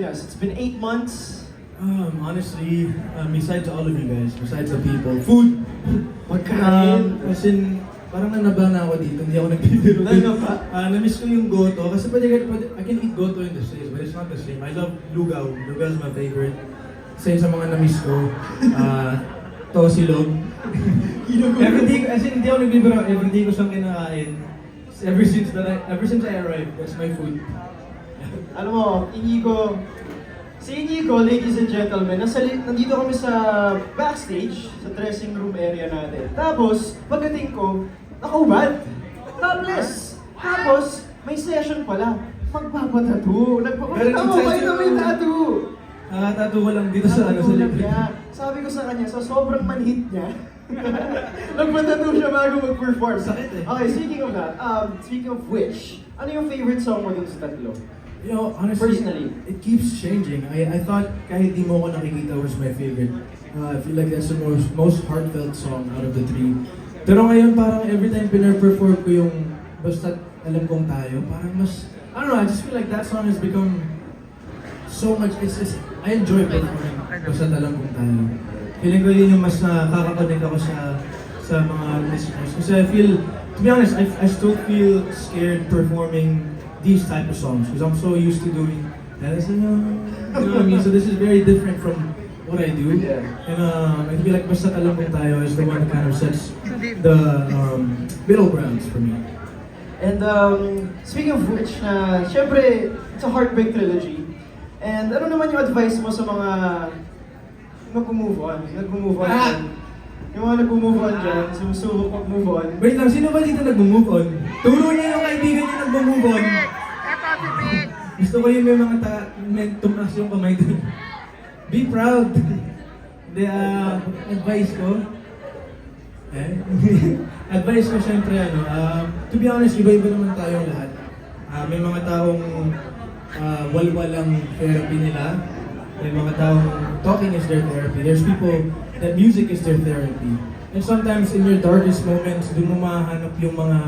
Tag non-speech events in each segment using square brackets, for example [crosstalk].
Yes, it's been eight months. Um, honestly, um, besides all of you guys, besides the people, food. Pagkain. Um, as in, parang nanaba na ako dito, hindi ako nagbibiro. Nanaba? Ah, namiss ko yung goto. Kasi pwede, pwede, I can eat goto in the States, but it's not the same. I love lugaw. Lugaw is my favorite. Isa yun sa mga namiss ko. Ah, [laughs] tosilog. everything, as in, hindi ako nagbibiro. Everything ko siyang kinakain. Ever since that I, ever since I arrived, that's my food. Alam mo, Inigo, si Inigo, ladies and gentlemen, nasa, nandito kami sa backstage, sa dressing room area natin. Tapos, pagdating ko, nakaubad. Topless. Tapos, may session pala. Magpapatattoo. Nagpapatattoo. Pero Tama ba ito may tattoo? Nakatato ko lang dito sa, ano, sa niya. Sabi ko sa kanya, sa sobrang manhit niya, [laughs] nagpatattoo siya bago mag-perform. Sakit eh. Okay, speaking of that, um, speaking of which, ano yung favorite song mo dun sa tatlo? You know, honestly, Personally. it keeps changing. I, I thought kahit di mo ko nakikita was my favorite. Uh, I feel like that's the most, most heartfelt song out of the three. Pero ngayon parang every time pina-perform ko yung basta alam kong tayo, parang mas, I don't know, I just feel like that song has become so much, it's just, I enjoy performing basta alam kong tayo. Feeling ko yun yung mas nakaka-connect ako sa sa mga listeners. Kasi I feel, to be honest, I, I still feel scared performing these type of songs because I'm so used to doing that. You know what I mean? So this is very different from what I do. Yeah. And um, I feel like basta alam kong tayo is the one that kind of sets the um, middle grounds for me. And um, speaking of which, na syempre, it's a heartbreak trilogy. And ano naman yung advice mo sa mga nag-move on? Nag-move on Ah! dyan? Yung mga nag-move on dyan, sumusubok mag-move on. Wait lang, sino ba dito nag-move on? Turo niya yung kaibigan niya nag-move on. Gusto ko yung may mga ta may tumaas yung kamay doon. Be proud. Hindi, ah, advice ko. Eh? [laughs] advice ko syempre ano, um, to be honest, iba-iba naman tayong lahat. Ah, may mga taong uh, walwalang therapy nila. May mga taong talking is their therapy. There's people that music is their therapy. And sometimes in your darkest moments, doon mo mahanap yung mga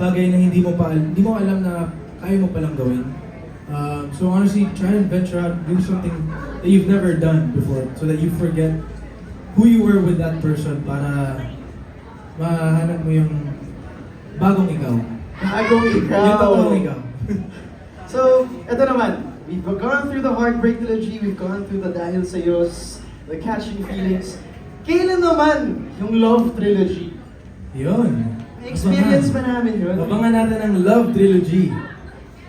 bagay na hindi mo pa hindi mo alam na kaya mo palang gawin. Um, so honestly, try and venture out, do something that you've never done before, so that you forget who you were with that person para mahanap mo yung bagong ikaw. Bagong ikaw. Yung totoong ikaw. [laughs] So, eto naman. We've gone through the heartbreak trilogy, we've gone through the dahil sa'yos, the catching feelings. Kailan naman yung love trilogy? Yun. Experience ba namin yun? Abangan natin ang Love Trilogy.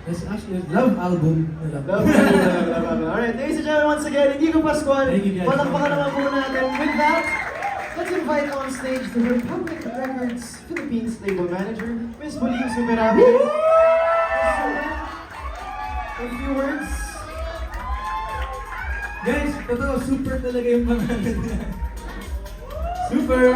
That's actually a love album love. Love trilogy, love, love, love. Alright, ladies and gentlemen, once again, Indigo Pascual. Thank you, guys. Palakpakan naman po natin. With that, let's invite on stage the Republic Records Philippines label manager, Ms. Boline Superabe. A few words. Guys, totoo, super talaga yung pangalan niya. Super!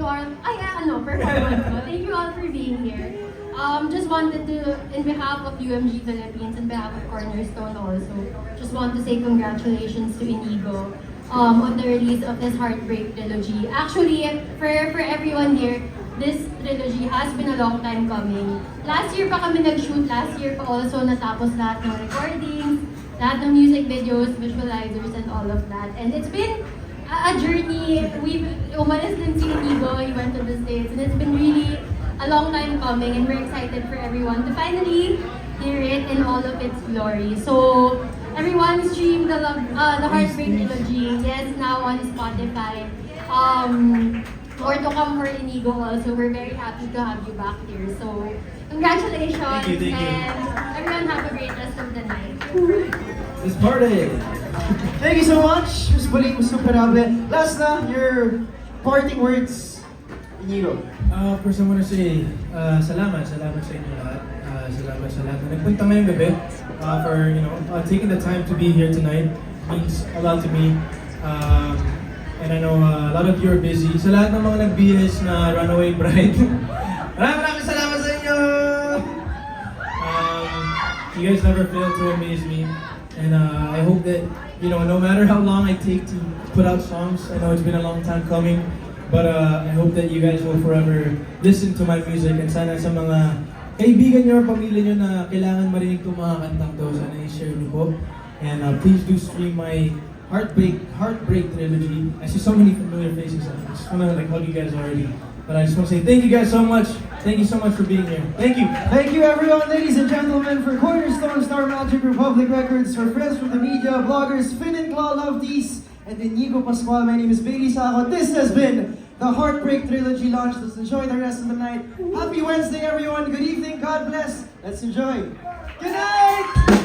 You all. Ay, ah, ano, performance. Thank you all for being here. Um, just wanted to, in behalf of UMG Philippines, in behalf of Cornerstone also, just want to say congratulations to Inigo um, on the release of this Heartbreak trilogy. Actually, for, for everyone here, this trilogy has been a long time coming. Last year pa kami nag-shoot, last year pa also natapos lahat ng recordings, lahat ng music videos, visualizers, and all of that. And it's been a, journey. We've umalis din si Inigo, he went to the States, and it's been really a long time coming, and we're excited for everyone to finally hear it in all of its glory. So, everyone stream the love, uh, the Heartbreak Trilogy. Yes, now on Spotify. Um, more to come for Inigo also. We're very happy to have you back here. So, congratulations, Thank you, thank you. and everyone have a great rest of the night. Let's party! Thank you so much, Ms. Boline Superabe. Last na, your parting words. Inigo. Uh, first I want to say, uh, salamat, salamat sa inyo lahat. Uh, salamat sa lahat na nagpunta ngayong gabi uh, for, you know, uh, taking the time to be here tonight means a lot to me. Um, and I know uh, a lot of you are busy. Sa lahat ng mga nag-BS na Runaway Bride, [laughs] maraming maraming salamat sa inyo! Um, you guys never fail to amaze me. And uh, I hope that, you know, no matter how long I take to put out songs, I know it's been a long time coming, but uh, I hope that you guys will forever listen to my music and sana sa mga kaibigan nyo or pamilya na kailangan marinig itong mga kantang to, sana i-share nyo po. And uh, please do stream my Heartbreak Heartbreak Trilogy. I see so many familiar faces. I just want to like hug you guys already. But I just want to say thank you guys so much. Thank you so much for being here. Thank you. Thank you everyone, ladies and gentlemen, for Republic Records, for friends from the media, bloggers, Finn and Claw Love These, and Inigo Pascual. My name is Bailey Saco. This has been the Heartbreak Trilogy launch. Let's enjoy the rest of the night. Happy Wednesday, everyone. Good evening. God bless. Let's enjoy. Good night.